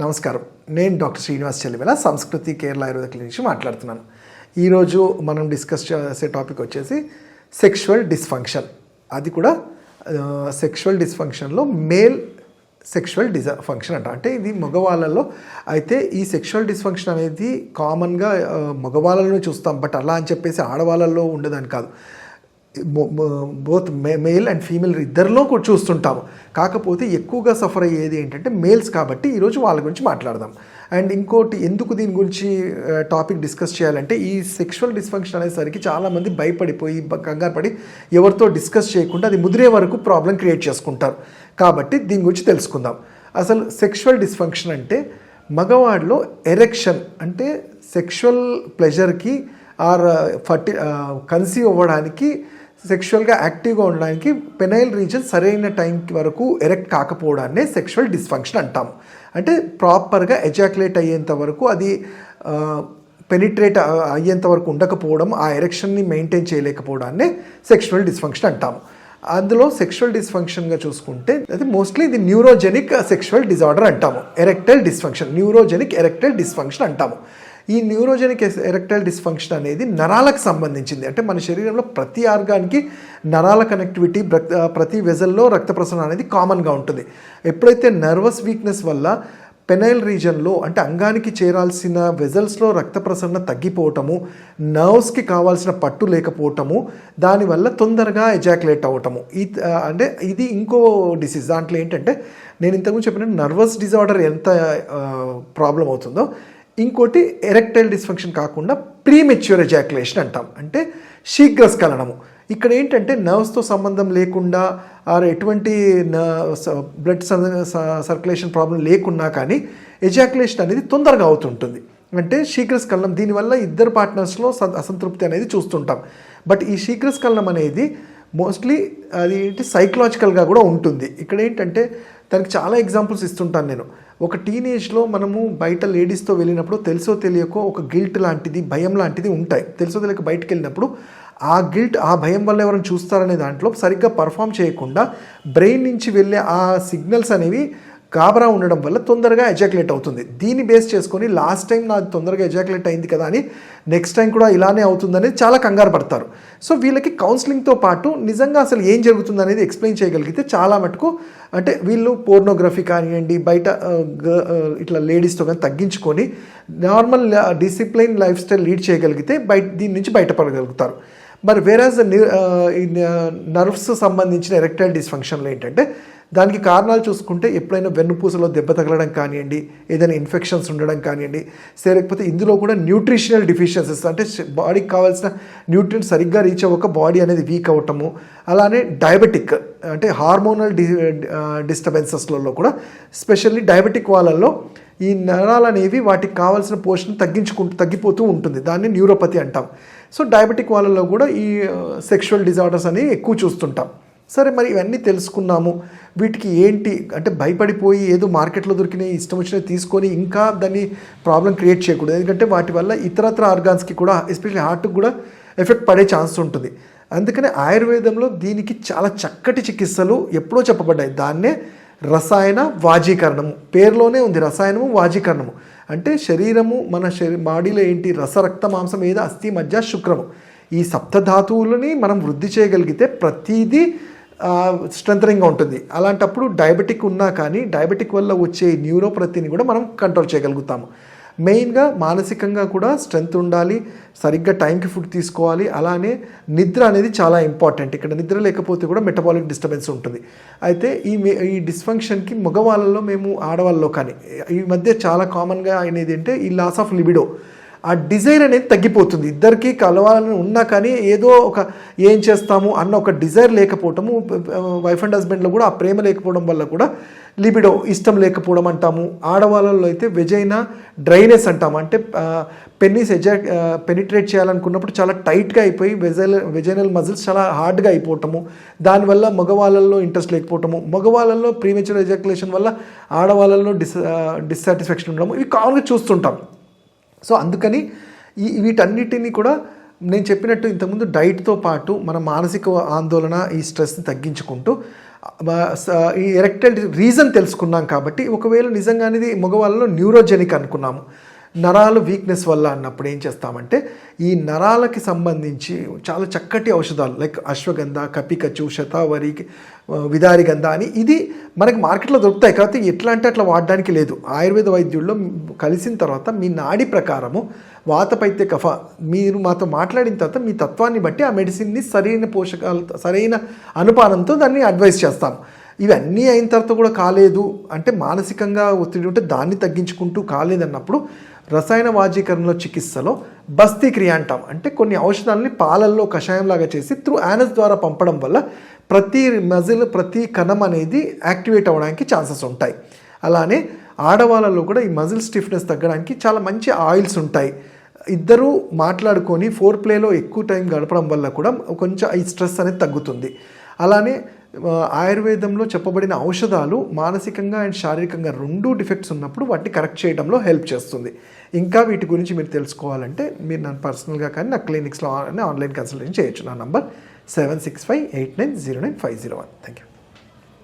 నమస్కారం. నేను డాక్టర్ శ్రీనివాస్ చెల్లిమెల సంస్కృతి కేరళ ఆయుర్వేద క్లినిక్ నుంచి మాట్లాడుతున్నాను. ఈరోజు మనం డిస్కస్ చేసే టాపిక్ వచ్చేసి సెక్షువల్ డిస్ఫంక్షన్. అది కూడా సెక్షువల్ డిస్ఫంక్షన్లో మేల్ సెక్షువల్ డిజ ఫంక్షన్ అంట. అంటే ఇది మగవాళ్ళలో అయితే ఈ సెక్షువల్ డిస్ఫంక్షన్ అనేది కామన్గా మగవాళ్ళలో చూస్తాం. బట్ అలా అని చెప్పేసి ఆడవాళ్ళలో ఉండదని కాదు. బోత్ మేల్ అండ్ ఫీమేల్ ఇద్దరిలో కూడా చూస్తుంటాము. కాకపోతే ఎక్కువగా సఫర్ అయ్యేది ఏంటంటే మేల్స్ కాబట్టి ఈరోజు వాళ్ళ గురించి మాట్లాడదాం. అండ్ ఇంకోటి ఎందుకు దీని గురించి టాపిక్ డిస్కస్ చేయాలంటే ఈ సెక్షువల్ డిస్ఫంక్షన్ అనేసరికి చాలామంది భయపడిపోయి కంగారు పడి ఎవరితో డిస్కస్ చేయకుండా అది ముదిరే వరకు ప్రాబ్లం క్రియేట్ చేసుకుంటారు. కాబట్టి దీని గురించి తెలుసుకుందాం. అసలు సెక్షువల్ డిస్ఫంక్షన్ అంటే మగవాడిలో ఎరెక్షన్ అంటే సెక్షువల్ ప్లెజర్కి ఆర్ ఫర్టి కన్సీవ్ అవ్వడానికి సెక్షువల్గా యాక్టివ్గా ఉండడానికి పెనైల్ రీజన్ సరైన టైం వరకు ఎరెక్ట్ కాకపోవడాన్నే సెక్షువల్ డిస్ఫంక్షన్ అంటాము అంటే ప్రాపర్గా ఎజాక్యులేట్ అయ్యేంత వరకు అది పెనిట్రేట్ అయ్యేంత వరకు ఉండకపోవడం ఆ ఎరెక్షన్ని మెయింటైన్ చేయలేకపోవడాన్నే సెక్షువల్ డిస్ఫంక్షన్ అంటాము అందులో సెక్షువల్ డిస్ఫంక్షన్గా చూసుకుంటే అది మోస్ట్లీ ఇది న్యూరోజెనిక్ సెక్షువల్ డిజార్డర్ అంటాము. Erectile dysfunction neurogenic erectile dysfunction అంటాము. ఈ న్యూరోజెనిక్ ఎరెక్టైల్ డిస్ఫంక్షన్ అనేది నరాలకు సంబంధించింది. అంటే మన శరీరంలో ప్రతి ఆర్గాన్కి నరాల కనెక్టివిటీ ప్రతి వెజల్లో రక్త ప్రసరణ అనేది కామన్గా ఉంటుంది. ఎప్పుడైతే నర్వస్ వీక్నెస్ వల్ల పెనైల్ రీజన్లో అంటే అంగానికి చేరాల్సిన వెజల్స్లో రక్త ప్రసరణ తగ్గిపోవటము నర్వ్స్కి కావాల్సిన పట్టు లేకపోవటము దానివల్ల తొందరగా ఎజాక్యులేట్ అవ్వటము ఈ అంటే ఇది ఇంకో డిసీజ్. దాంట్లో ఏంటంటే నేను ఇంతకుముందు చెప్పిన నర్వస్ డిజార్డర్ ఎంత ప్రాబ్లం అవుతుందో ఇంకోటి ఎరెక్టైల్ డిస్ఫంక్షన్ కాకుండా ప్రీమెచ్యూర్ ఎజాక్యులేషన్ అంటాం. అంటే శీఘ్ర స్ఖలనము ఇక్కడ ఏంటంటే నర్వ్స్తో సంబంధం లేకుండా ఆర్ ఎటువంటి బ్లడ్ సర్క్యులేషన్ ప్రాబ్లం లేకున్నా కానీ ఎజాక్యులేషన్ అనేది తొందరగా అవుతుంటుంది. అంటే శీఘ్రస్ఖలనం దీనివల్ల ఇద్దరు పార్ట్నర్స్లో అసంతృప్తి అనేది చూస్తుంటాం. బట్ ఈ శీఘ్రస్ఖలనం అనేది మోస్ట్లీ అది ఏంటి సైకలాజికల్గా కూడా ఉంటుంది. ఇక్కడ ఏంటంటే దానికి చాలా ఎగ్జాంపుల్స్ ఇస్తుంటాను నేను. ఒక టీనేజ్లో మనము బయట లేడీస్తో వెళ్ళినప్పుడు తెలుసో తెలియకో ఒక గిల్ట్ లాంటిది భయం లాంటిది ఉంటాయి. తెలుసో తెలియక బయటకు వెళ్ళినప్పుడు ఆ గిల్ట్ ఆ భయం వల్ల ఎవరైనా చూస్తారనే దాంట్లో సరిగ్గా పర్ఫామ్ చేయకుండా బ్రెయిన్ నుంచి వెళ్ళే ఆ సిగ్నల్స్ అనేవి గాబరా ఉండడం వల్ల తొందరగా ఎజాక్యులేట్ అవుతుంది. దీన్ని బేస్ చేసుకొని లాస్ట్ టైం నాకు తొందరగా ఎజాక్యులేట్ అయింది కదా అని నెక్స్ట్ టైం కూడా ఇలానే అవుతుందని చాలా కంగారు పడతారు. సో వీళ్ళకి కౌన్సిలింగ్తో పాటు నిజంగా అసలు ఏం జరుగుతుంది అనేది ఎక్స్ప్లెయిన్ చేయగలిగితే చాలా మటుకు అంటే వీళ్ళు పోర్నోగ్రఫీ కానివ్వండి బయట ఇట్లా లేడీస్తో కానీ తగ్గించుకొని normal discipline life style lead చేయగలిగితే బయట దీని నుంచి బయటపడగలుగుతారు. మరి వేరాజ్ నర్వ్స్ సంబంధించిన ఎరెక్టైల్ డిస్ఫంక్షన్లు ఏంటంటే దానికి కారణాలు చూసుకుంటే ఎప్పుడైనా వెన్నుపూసలో దెబ్బ తగలడం కానివ్వండి ఏదైనా ఇన్ఫెక్షన్స్ ఉండడం కానివ్వండి సరే లేకపోతే ఇందులో కూడా న్యూట్రిషనల్ డిఫిషియన్సీస్ అంటే బాడీకి కావాల్సిన న్యూట్రియంట్ సరిగ్గా రీచ్ అవ్వక బాడీ అనేది వీక్ అవ్వటము అలానే డయాబెటిక్ అంటే హార్మోనల్ డి డిస్టర్బెన్సెస్లలో కూడా స్పెషల్లీ డయాబెటిక్ వాళ్ళల్లో ఈ నరాలు అనేవి వాటికి కావాల్సిన పోషణ తగ్గించుకుంటూ తగ్గిపోతూ ఉంటుంది. దాన్ని న్యూరోపతి అంటాం. సో డయాబెటిక్ వాళ్ళలో కూడా ఈ సెక్షువల్ డిజార్డర్స్ అనేవి ఎక్కువ చూస్తుంటాం. సరే మరి ఇవన్నీ తెలుసుకున్నాము. వీటికి ఏంటి? అంటే భయపడిపోయి ఏదో మార్కెట్లో దొరికినాయి ఇష్టం వచ్చినవి తీసుకొని ఇంకా దాన్ని ప్రాబ్లం క్రియేట్ చేయకూడదు. ఎందుకంటే వాటి వల్ల ఇతరత్ర ఆర్గాన్స్కి కూడా ఎస్పెషల్లీ హార్ట్కి కూడా ఎఫెక్ట్ పడే ఛాన్స్ ఉంటుంది. అందుకనే ఆయుర్వేదంలో దీనికి చాలా చక్కటి చికిత్సలు ఎప్పుడో చెప్పబడ్డాయి. దాన్నే రసాయన వాజీకరణము. పేరులోనే ఉంది రసాయనము వాజీకరణము. అంటే శరీరము మన శరీ బాడీలో ఏంటి? రసరక్త మాంసం ఏదో అస్థి మధ్య శుక్రము. ఈ సప్తధాతువులని మనం వృద్ధి చేయగలిగితే ప్రతిదీ స్ట్రెంథనింగ్గా ఉంటుంది. అలాంటప్పుడు డయాబెటిక్ ఉన్నా కానీ డయాబెటిక్ వల్ల వచ్చే న్యూరోపతిని కూడా మనం కంట్రోల్ చేయగలుగుతాము. మెయిన్గా మానసికంగా కూడా స్ట్రెంగ్త్ ఉండాలి సరిగ్గా టైంకి ఫుడ్ తీసుకోవాలి అలానే నిద్ర అనేది చాలా ఇంపార్టెంట్. ఇక్కడ నిద్ర లేకపోతే కూడా మెటబాలిక్ డిస్టర్బెన్స్ ఉంటుంది. అయితే ఈ మే- ఈ డిస్ఫంక్షన్కి మగవాళ్ళలో మేము ఆడవాళ్ళలో కానీ ఈ మధ్య చాలా కామన్గా అనేది అంటే ఈ లాస్ ఆఫ్ లిబిడో. ఆ డిజైర్ అనేది తగ్గిపోతుంది. ఇద్దరికి కలవాలని ఉన్నా కానీ ఏదో ఒక ఏం చేస్తాము అన్న ఒక డిజైర్ లేకపోవటము వైఫ్ అండ్ హస్బెండ్లో కూడా ఆ ప్రేమ లేకపోవడం వల్ల కూడా లిబిడో ఇష్టం లేకపోవడం అంటాము. ఆడవాళ్ళలో అయితే వెజైనా డ్రైనెస్ అంటాము. అంటే పెన్నిస్ ఎజా పెనిట్రేట్ చేయాలనుకున్నప్పుడు చాలా టైట్గా అయిపోయి వెజైల్ వెజైనల్ మజిల్స్ చాలా హార్డ్గా అయిపోవటము. దానివల్ల మగవాళ్ళల్లో ఇంట్రెస్ట్ లేకపోవటము. మగవాళ్ళల్లో ప్రీమెచ్యూర్ ఎజాక్యులేషన్ వల్ల ఆడవాళ్ళలో డిస్ డిస్సాటిస్ఫాక్షన్ ఉండడం ఇవి కామన్గా చూస్తుంటాం. అందుకని ఈ వీటన్నిటిని కూడా నేను చెప్పినట్టు ఇంతకుముందు డైట్తో పాటు మన మానసిక ఆందోళన ఈ స్ట్రెస్ని తగ్గించుకుంటూ ఈ ఎరెక్టైల్ రీజన్ తెలుసుకున్నాం కాబట్టి ఒకవేళ నిజంగానేది మగవాళ్ళలో న్యూరోజెనిక్ అనుకున్నాము. నరాలు వీక్నెస్ వల్ల అన్నప్పుడు ఏం చేస్తామంటే ఈ నరాలకి సంబంధించి చాలా చక్కటి ఔషధాలు లైక్ అశ్వగంధ కపికచు శతావరి విదారి గంధ అని ఇది మనకి మార్కెట్లో దొరుకుతాయి. కాబట్టి ఎట్లా అంటే అట్లా వాడడానికి లేదు. ఆయుర్వేద వైద్యుల్లో కలిసిన తర్వాత మీ నాడి ప్రకారము వాతపైత్య కఫ మీరు మాతో మాట్లాడిన తర్వాత మీ తత్వాన్ని బట్టి ఆ మెడిసిన్ని సరైన పోషకాలతో సరైన అనుపానంతో దాన్ని అడ్వైస్ చేస్తాం. ఇవన్నీ అయిన తర్వాత కూడా కాలేదు. అంటే మానసికంగా ఒత్తిడి ఉంటే దాన్ని తగ్గించుకుంటూ కాలేదన్నప్పుడు రసాయన వాజీకరణలో చికిత్సలో బస్తీ క్రియ అంటాం. అంటే కొన్ని ఔషధాలని పాలల్లో కషాయంలాగా చేసి త్రూ యానస్ ద్వారా పంపడం వల్ల ప్రతి మజిల్ ప్రతి కణం అనేది యాక్టివేట్ అవ్వడానికి ఛాన్సెస్ ఉంటాయి. అలానే ఆడవాళ్ళలో కూడా ఈ మజిల్ స్టిఫ్నెస్ తగ్గడానికి చాలా మంచి ఆయిల్స్ ఉంటాయి. ఇద్దరూ మాట్లాడుకొని ఫోర్ ప్లేలో ఎక్కువ టైం గడపడం వల్ల కూడా కొంచెం ఈ స్ట్రెస్ అనేది తగ్గుతుంది. అలానే ఆయుర్వేదంలో చెప్పబడిన ఔషధాలు మానసికంగా అండ్ శారీరకంగా రెండు డిఫెక్ట్స్ ఉన్నప్పుడు వాటిని కరెక్ట్ చేయడంలో హెల్ప్ చేస్తుంది. ఇంకా వీటి గురించి మీరు తెలుసుకోవాలంటే మీరు నన్ను పర్సనల్గా కానీ నా క్లినిక్స్లో ఆన్లైన్ కన్సల్టేషన్ చేయొచ్చు. నా number seven six five eight nine zero nine five zero one. Thank you